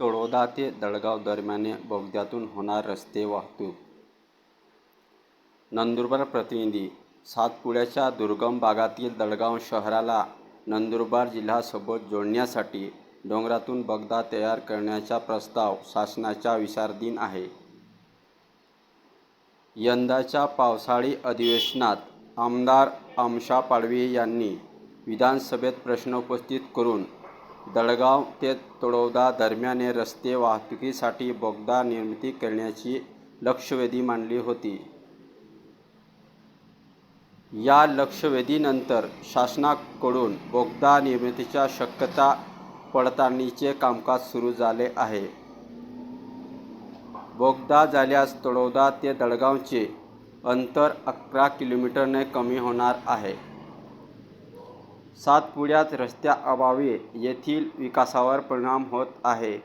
तळोदा ते दळगाव दरम्यान बोगद्यातून होणार रस्ते वाहतूक. नंदुरबार प्रतिनिधी सातपुड्याच्या दुर्गम भागातील दळगाव शहराला नंदुरबार जिल्ह्यासोबत जोडण्यासाठी डोंगरातून बगदा तयार करण्याचा प्रस्ताव शासनाच्या विचारधीन आहे. यंदाच्या पावसाळी अधिवेशनात आमदार आमशा पाडवी यांनी विधानसभेत प्रश्न उपस्थित करून दळगाव ते तळोदा दरम्यान रस्ते वाहतुकीसाठी बोगदा निर्मिती करण्याची लक्षवेधी मांडली होती. या लक्षवेधीनंतर शासनाकडून बोगदा निर्मितीच्या शक्यता पडताळणीचे कामकाज सुरू झाले आहे. बोगदा झाल्यास तळोदा ते दळगावचे अंतर अकरा किलोमीटरने कमी होणार आहे. सातपुड्यात रस्त्याअभावी येथील विकासावर परिणाम होत आहे.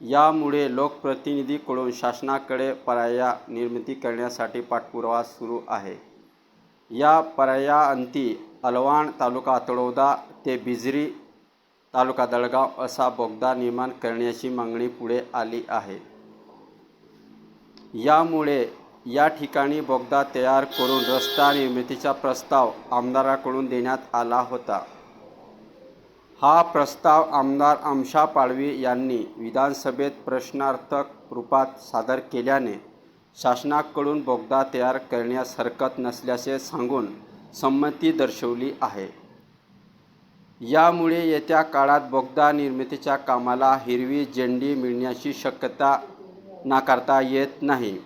यामुळे लोकप्रतिनिधीकडून शासनाकडे पर्याय निर्मिती करण्यासाठी पाठपुरावा सुरू आहे. या पर्यायांती अलवाण तालुका तळोदा ते बिजरी तालुका दळगाव असा बोगदा निर्माण करण्याची मागणी पुढे आली आहे. यामुळे या ठिकाणी बोगदा तयार करून रस्ता निर्मितीचा प्रस्ताव आमदाराकडून देण्यात आला होता. हा प्रस्ताव आमदार आमशा पाडवी यांनी विधानसभेत प्रश्नार्थक रूपात सादर केल्याने शासनाकडून बोगदा तयार करण्यास हरकत नसल्याचे सांगून संमती दर्शवली आहे. यामुळे येत्या काळात बोगदा निर्मितीच्या कामाला हिरवी झेंडी मिळण्याची शक्यता नाकारता येत नाही.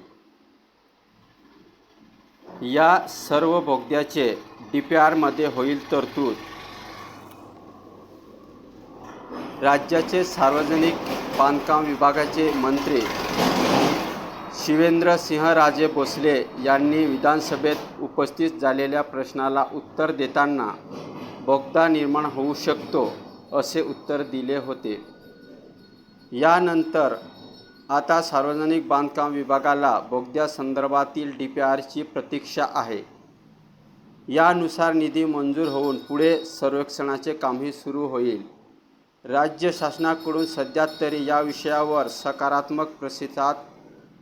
या सर्व बोगद्याचे डी पी आरमध्ये होईल तरतूद. राज्याचे सार्वजनिक बांधकाम विभागाचे मंत्री शिवेंद्रसिंहराजे भोसले यांनी विधानसभेत उपस्थित झालेल्या प्रश्नाला उत्तर देताना बोगदा निर्माण होऊ शकतो असे उत्तर दिले होते. यानंतर आता सार्वजनिक बांधकाम विभागाला बोगद्या संदर्भातील डी पी आरची प्रतीक्षा आहे. यानुसार निधी मंजूर होऊन पुढे सर्वेक्षणाचे कामही सुरू होईल. राज्य शासनाकडून सध्या तरी या विषयावर सकारात्मक प्रतिसाद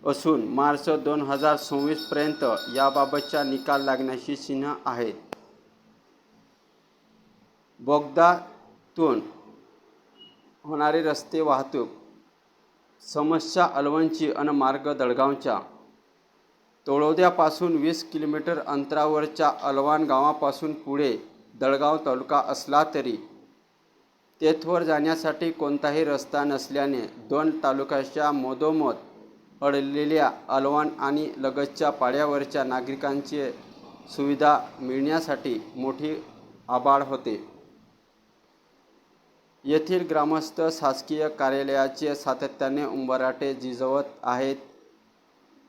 असून मार्च दोन हजार सव्वीसपर्यंत याबाबतचा निकाल लागण्याची चिन्ह आहेत बोगदातून होणारी रस्ते वाहतूक समस्या अलवणची अन मार्ग दळगावच्या तळोद्यापासून वीस किलोमीटर अंतरावरच्या अलवान गावापासून पुढे दळगाव तालुका असला तरी तेथवर जाण्यासाठी कोणताही रस्ता नसल्याने दोन तालुक्याच्या मोदोमोद अडलेल्या अलवान आणि लगतच्या पाड्यावरच्या नागरिकांची सुविधा मिळण्यासाठी मोठी आबाळ होते. येथील ग्रामस्थ शासकीय कार्यालयाचे सातत्याने उंबराटे झिजवत आहेत.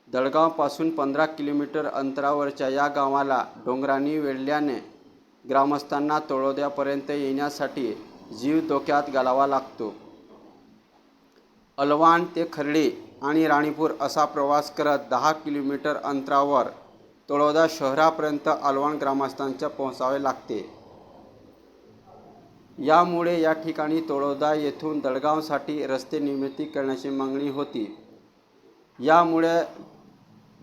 दळगावपासून पंधरा किलोमीटर अंतरावरच्या या गावाला डोंगरांनी वेढल्याने ग्रामस्थांना तळोद्यापर्यंत येण्यासाठी जीव धोक्यात घालावा लागतो. अलवाण ते खर्डी आणि राणीपूर असा प्रवास करत दहा किलोमीटर अंतरावर तळोदा शहरापर्यंत अलवाण ग्रामस्थांच्या पोहोचावे लागते. यामुळे या ठिकाणी तळोदा येथून दळगावसाठी रस्ते निर्मिती करण्याची मागणी होती. यामुळे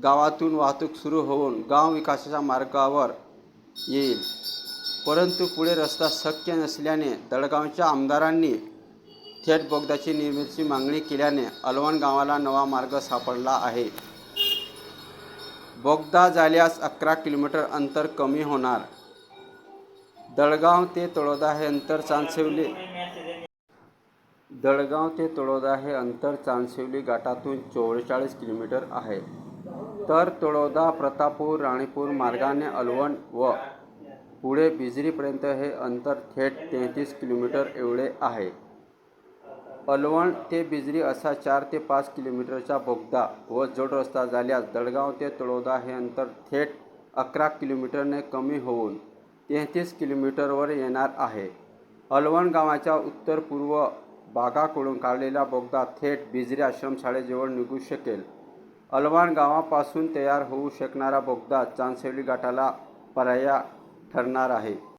गावातून वाहतूक सुरू होऊन गाव विकासाच्या मार्गावर येईल. परंतु पुढे रस्ता शक्य नसल्याने दळगावच्या आमदारांनी थेट बोगद्याची निर्मितीची मागणी केल्याने अलवण गावाला नवा मार्ग सापडला आहे. बोगदा झाल्यास अकरा किलोमीटर अंतर कमी होणार. दळगाव ते तळोदा हे अंतर चांदशिवली दळगाव ते तळोदा हे अंतर चांदशिवली घाटातून चव्वेचाळीस किलोमीटर आहे. तर तळोदा प्रतापूर राणीपूर मार्गाने अलवण व पुढे बिजरीपर्यंत हे अंतर थेट तेहतीस किलोमीटर एवढे आहे. अलवण ते बिजरी असा चार ते पाच किलोमीटरचा बोगदा व जोड रस्ता झाल्यास दळगाव ते तळोदा हे अंतर थेट अकरा किलोमीटरने कमी होऊन तेहतीस किलोमीटरवर येणार आहे. अलवण गावाच्या उत्तर पूर्व भागाकडून काढलेला बोगदा थेट बिजरी आश्रमशाळेजवळ निघू शकेल. अलवाण गावापासून तयार होऊ शकणारा बोगदा चांसेवली घाटाला पर्याय ठरणार आहे.